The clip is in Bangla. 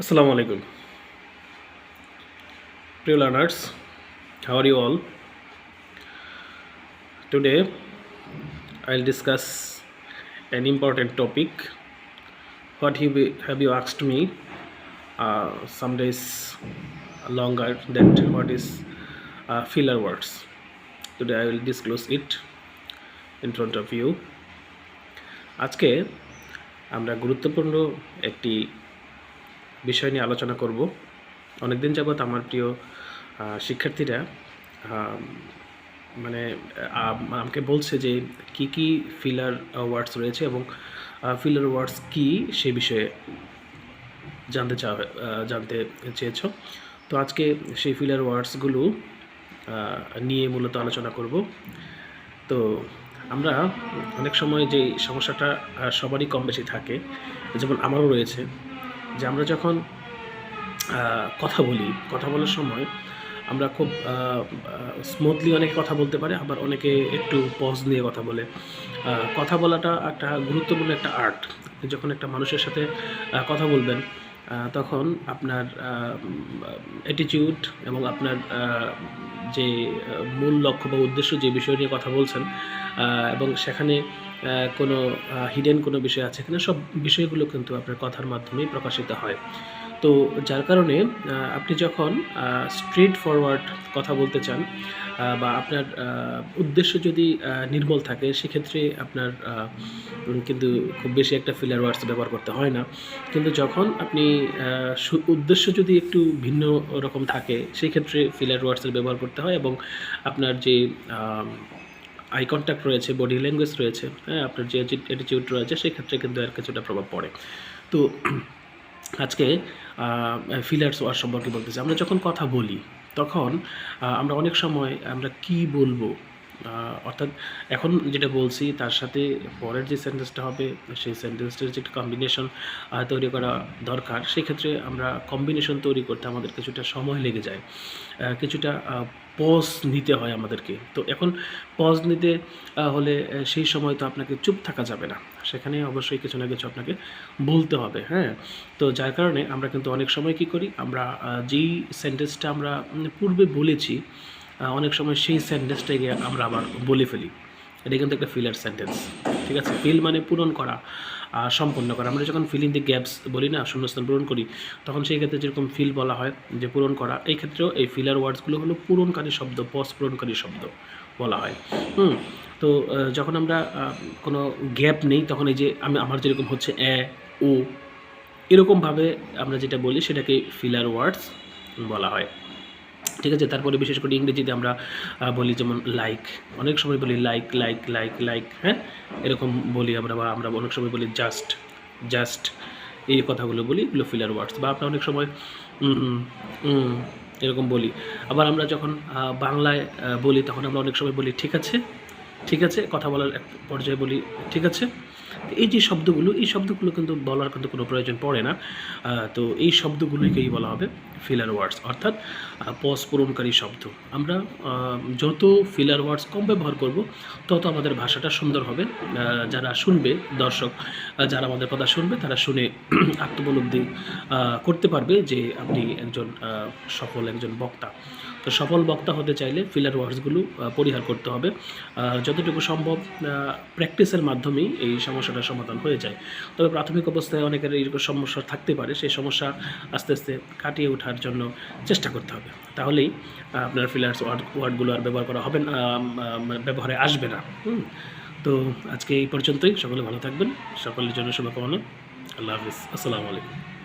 আসসালামু আলাইকুম। প্রিয় learners how are you all today I'll discuss an important topic what you have you আক্সড me some days longer that what is filler words today I will disclose it in front of you আজকে আমরা গুরুত্বপূর্ণ একটি বিষয় নিয়ে আলোচনা করব। অনেকদিন যাবৎ আমার প্রিয় শিক্ষার্থীরা মানে আমাকে বলছে যে কি কি ফিলার ওয়ার্ডস রয়েছে এবং ফিলার ওয়ার্ডস কি সে বিষয়ে জানতে চা জানতে চেয়েছ। তো আজকে সেই ফিলার ওয়ার্ডসগুলো নিয়ে মূলত আলোচনা করব। তো আমরা অনেক সময় যে সমস্যাটা সবারই কম বেশি থাকে, যেমন আমারও রয়েছে। যে আমরা যখন কথা বলি, কথা বলার সময় আমরা খুব স্মুথলি অনেকে কথা বলতে পারে, আবার অনেকে একটু পজ নিয়ে কথা বলে। কথা বলাটা একটা গুরুত্বপূর্ণ একটা আর্ট যখন একটা মানুষের সাথে কথা বলবেন তখন আপনার অ্যাটিটিউড এবং আপনার যে মূল লক্ষ্য বা উদ্দেশ্য যে বিষয় নিয়ে কথা বলছেন এবং সেখানে কোনো হিডেন কোনো বিষয় আছে কিনা, সব বিষয়গুলো কিন্তু আপনার কথার মাধ্যমেই প্রকাশিত হয়। তো যার কারণে আপনি যখন স্ট্রেট ফরওয়ার্ড কথা বলতে চান বা আপনার উদ্দেশ্য যদি নির্মল থাকে, সেক্ষেত্রে আপনার কিন্তু খুব বেশি একটা ফিলার ওয়ার্ডস ব্যবহার করতে হয় না। কিন্তু যখন আপনি উদ্দেশ্য যদি একটু ভিন্ন রকম থাকে, সেক্ষেত্রে ফিলার ওয়ার্ডসের ব্যবহার করতে হয় এবং আপনার যে আই কন্ট্যাক্ট রয়েছে বডি ল্যাঙ্গুয়েজ রয়েছে হ্যাঁ আপনার যে অ্যাটিটিউড রয়েছে, সেক্ষেত্রে কিন্তু এর কিছুটা প্রভাব পড়ে। তো আজকে ফিলার্স ওয়ার সম্পর্কে বলতেছি। আমরা যখন কথা বলি, তখন আমরা অনেক সময় আমরা কি বলব অর্থাৎ এখন যেটা বলছি, তার সাথে পরের যে সেন্টেন্সটা হবে, সেই সেন্টেন্সটার যে একটা কম্বিনেশন তৈরি করা দরকার, সেক্ষেত্রে আমরা কম্বিনেশন তৈরি করতে আমাদের কিছুটা সময় লেগে যায়। কিছুটা পজ নিতে হয় আমাদেরকে। তো এখন পজ নিতে হলে সেই সময় তো আপনাকে চুপ থাকা যাবে না। সেখানে অবশ্যই কিছু না কিছু আপনাকে বলতে হবে হ্যাঁ? তো যার কারণে আমরা কিন্তু অনেক সময় কি করি, আমরা যেই সেন্টেন্সটা আমরা পূর্বে বলেছি অনেক সময় সেই সেন্টেন্সটাকে আমরা আবার বলে ফেলি। এটা কিন্তু একটা ফিলার সেন্টেন্স ঠিক আছে? ফিল মানে পূরণ করা সম্পন্ন করা। আমরা যখন ফিল দি গ্যাপস বলি না, শূন্যস্থান পূরণ করি, তখন সেই ক্ষেত্রে যেরকম ফিল বলা হয় যে পূরণ করা, এই ক্ষেত্রেও এই ফিলার ওয়ার্ডসগুলো হলো পূরণকারী শব্দ পস পূরণকারী শব্দ বলা হয়। হুম? তো যখন আমরা কোনো গ্যাপ নেই, তখন এই যে আমি, আমার যেরকম হচ্ছে এ, ও, এরকমভাবে আমরা যেটা বলি, সেটাকে ফিলার ওয়ার্ডস বলা হয়। ঠিক আছে? তারপরে বিশেষ করে ইংরেজিতে আমরা বলি যেমন লাইক অনেক সময় বলি লাইক লাইক লাইক লাইক হ্যাঁ? এরকম বলি আমরা বা আমরা অনেক সময় বলি জাস্ট জাস্ট এই কথাগুলো বলি, এগুলো ফিলার ওয়ার্ডস বা আমরা অনেক সময় এরকম বলি। আবার আমরা যখন বাংলায় বলি তখন আমরা অনেক সময় বলি ঠিক আছে? ঠিক আছে? কথা বলার এক পর্যায়ে বলি ঠিক আছে? এই যে শব্দগুলো, এই শব্দগুলো কিন্তু বলার কিন্তু কোনো প্রয়োজন পড়ে না। তো এই শব্দগুলোকেই বলা হবে। ফিলার ওয়ার্ডস অর্থাৎ পজ পূরণকারী শব্দ। আমরা যত ফিলার ওয়ার্ডস কম ব্যবহার করব তত আমাদের ভাষাটা সুন্দর হবে। যারা শুনবে দর্শক যারা আমাদের কথা শুনবে তারা শুনে আত্মোপলব্ধি আহ, করতে পারবে যে আপনি একজন সফল একজন বক্তা। তো সফল বক্তা হতে চাইলে ফিলার ওয়ার্ডসগুলো পরিহার করতে হবে। যতটুকু সম্ভব প্র্যাকটিসের মাধ্যমেই এই সমস্যাটার সমাধান হয়ে যায়। তবে প্রাথমিক অবস্থায় অনেকের এরকম সমস্যা থাকতে পারে। সেই সমস্যা আস্তে আস্তে কাটিয়ে ওঠার জন্য চেষ্টা করতে হবে। তাহলেই আপনার ফিলার্স ওয়ার্ড ওয়ার্ডগুলো আর ব্যবহার করা হবে না ব্যবহারে আসবে না। হুম। তো আজকে এই পর্যন্তই। সকলে ভালো থাকবেন। সকলের জন্য শুভকামনা। আল্লাহ হাফিজ। আসসালামু আলাইকুম।